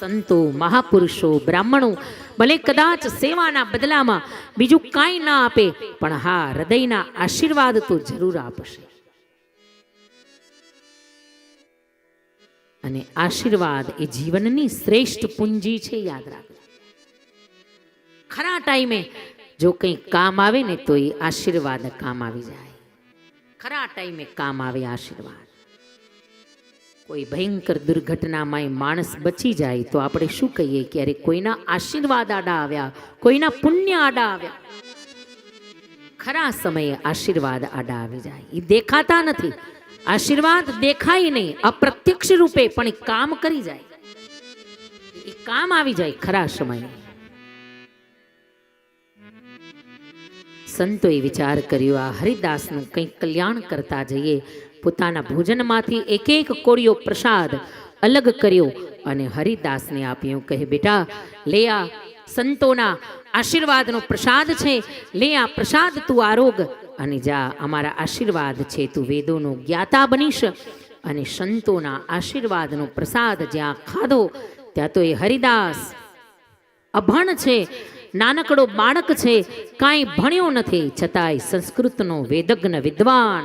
સંતો, મહાપુરુષો, બ્રાહ્મણો, ભલે કદાચ સેવાના બદલામાં બીજું કાંઈ ના આપે, પણ હા, હૃદયના આશીર્વાદ તો જરૂર આપશે. અને આશીર્વાદ એ જીવનની શ્રેષ્ઠ પૂંજી છે, યાદ રાખજો. ખરા ટાઈમે જો કંઈ કામ આવે ને તો એ આશીર્વાદ કામ આવી જાય. ખરા ટાઈમે કામ આવે આશીર્વાદ. કોઈ ભયંકર દુર્ઘટનામાં માણસ બચી જાય તો આપણે શું કહીએ કે અરે કોઈના આશીર્વાદ આડા આવ્યા, કોઈના પુણ્ય આડા આવ્યા. ખરા સમયે આશીર્વાદ આડા આવી જાય. એ દેખાતા નથી. આશીર્વાદ દેખાય નહીં, અપ્રત્યક્ષ રૂપે પણ કામ કરી જાય. એ કામ આવી જાય ખરા સમયે. સંતોએ વિચાર કર્યો, આ હરિદાસનું કંઈક કલ્યાણ કરતા જઈએ. પોતાના ભોજનમાંથી એક એક કોળિયો પ્રસાદ અલગ કર્યો અને હરિદાસને આપ્યો. કહે, બેટા લે આ સંતોના આશીર્વાદનો પ્રસાદ છે. લે આ પ્રસાદ તું આરોગ અને જા, અમારા આશીર્વાદ છે. તું વેદોનો જ્ઞાતા બનીશ અને સંતોના આશીર્વાદનો પ્રસાદ જ્યાં ખાધો, ત્યાં તો એ હરિદાસ અભણ છે, નાનકડો બાળક છે. કાંઈ ભણ્યો નથી. છતાંય સંસ્કૃતનો વેદજ્ઞ વિદ્વાન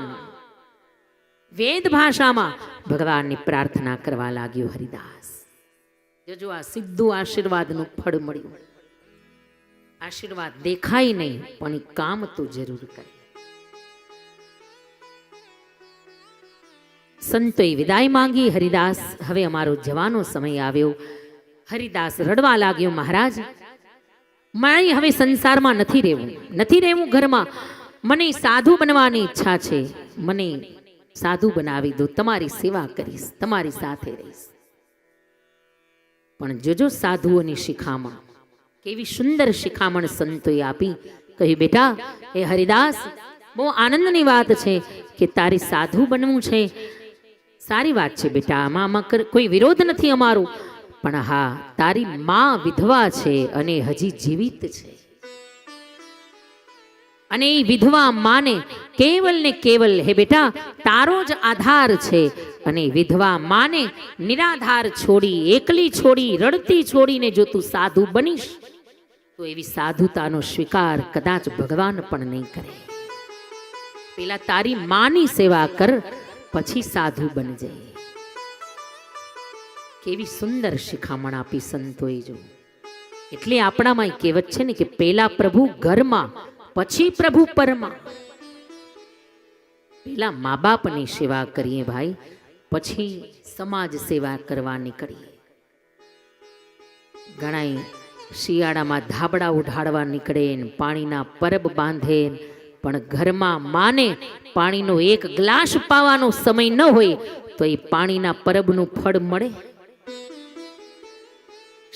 વેદ ભાષામાં ભગવાનની પ્રાર્થના કરવા લાગ્યો હરિદાસ. જોજો, આ સીધું આશીર્વાદનું ફળ મળ્યું. આશીર્વાદ દેખાય નહીં, પણ કામ તો જરૂર કરે. સંતોએ વિદાય માંગી હરિદાસ. હવે અમારો જવાનો સમય આવ્યો. હરિદાસ રડવા લાગ્યો, મહારાજ માય હવે સંસારમાં નથી રહેવું. નથી રહેવું ઘરમાં. મને સાધુ બનવાની ઈચ્છા છે. મને સાધુ બનાવી દો, તમારી સેવા કરીશ, તમારી સાથે રહીશ. પણ જોજો સાધુઓની શિખામણ, કેવી સુંદર શિખામણ સંતોએ આપી. કહ્યું, બેટા એ હરિદાસ, બહુ આનંદની વાત છે કે તારી સાધુ બનવું છે. સારી વાત છે, બેટા, આમાં આમાં કોઈ વિરોધ નથી અમારો. પણ હા, તારી મા વિધવા છે અને હજી જીવિત છે. અને એ વિધવા માને, કેવલ ને કેવલ, હે બેટા, તારો જ આધાર છે. અને વિધવા માને, નિરાધાર છોડી, એકલી છોડી, રડતી છોડીને જો તું સાધુ બનીશ, તો એવી સાધુતાનો સ્વીકાર કદાચ ભગવાન પણ નહીં કરે. પેલા તારી માની સેવા કર, પછી સાધુ બનજે કેવી સુંદર શિખામણ આપી સંતોએ જો. એટલે આપણામાં કહેવત છે ને કે પેલા પ્રભુ ઘરમાં પછી પ્રભુ પરમા. પેલા મા બાપની સેવા કરીએ ભાઈ, પછી સમાજ સેવા કરવા નીકળીએ. ઘણા શિયાળામાં ધાબડા ઉઢાડવા નીકળે પાણીના પરબ બાંધે પણ ઘરમાં માને પાણીનો એક ગ્લાસ પાવાનો સમય ન હોય, તો એ પાણીના પરબનું ફળ મળે.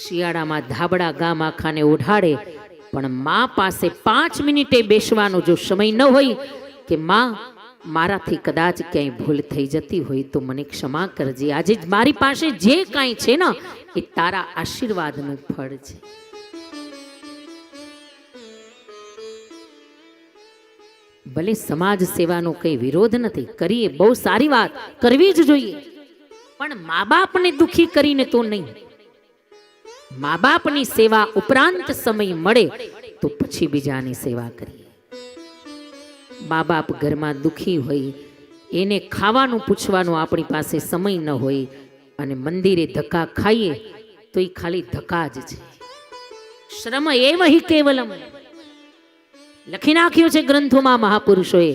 શિયાળામાં ધાબડા ગામ આખાને ઓઢાડે પણ મા પાસે પાંચ મિનિટે બેસવાનો જો સમય ન હોય કે મા મારાથી કદાચ ક્યાંય ભૂલ થઈ જતી હોય તો મને ક્ષમા કરજે. આજે મારી પાસે જે કાંઈ છે ને, એ તારા આશીર્વાદનું ફળ છે. ભલે સમાજ સેવાનો કંઈ વિરોધ નથી, કરીએ બહુ સારી વાત, કરવી જ જોઈએ. પણ મા બાપને દુખી કરીને તો નહીં. મા બાપની સેવા ઉપરાંત સમય મળે તો પછી બીજાની સેવા કરીએ. મા બાપ ઘરમાં દુખી હોય, એને ખાવાનું પૂછવાનું આપણી પાસે સમય ન હોય અને મંદિરે ધક્કા ખાઈએ તો એ ખાલી ધક્કા જ છે. શ્રમ એ વહી કેવલમ. લખી નાખ્યું છે ગ્રંથોમાં મહાપુરુષોએ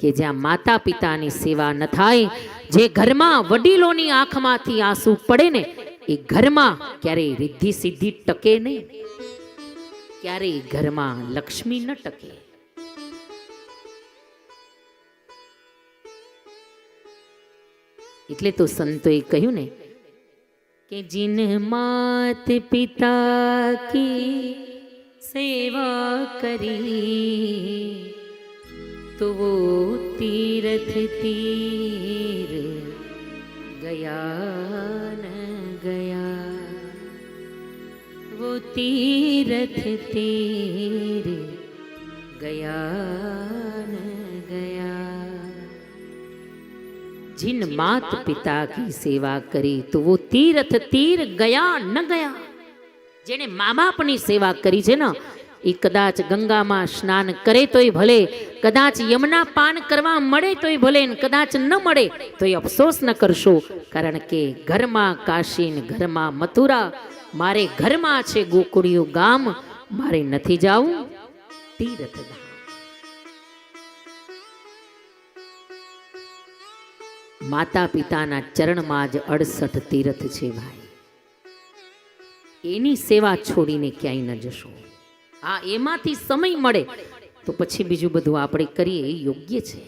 કે જ્યાં માતા પિતાની સેવા ન થાય, જે ઘરમાં વડીલોની આંખમાંથી આંસુ પડે ને એ ઘરમાં ક્યારેય રિદ્ધિ સિદ્ધિ ટકે નહીં. ક્યારેય ઘરમાં લક્ષ્મી ન ટકે. એટલે તો સંતોએ કહ્યું ને કે જીન માત પિતા કી સેવા કરી, તો તીરથ તીર तीर गया न गया वो तीरथ तीर गया न गया जिन मात पिता की सेवा કરી તો वो तीर्थ तीर ગયા ન ગયા જેણે મા બાપની સેવા કરી છે ને એ કદાચ ગંગામાં સ્નાન કરે તોય ભલે, કદાચ યમના પાન કરવા મળે તોય ભલે કદાચ ન મળે તો અફસોસ ન કરશો. કારણ કે ઘરમાં કાશી ઘરમાં મથુરા, મારે ઘરમાં છે ગોકુળિયું ગામ, મારે નથી જાવું તીર્થધામ. માતા પિતાના ચરણમાં જ અડસઠ તીર્થ છે ભાઈ. એની સેવા છોડીને ક્યાંય ન જશો. આ એમાંથી સમય મળે તો પછી બીજું બધું આપણે કરીએ એ યોગ્ય છે.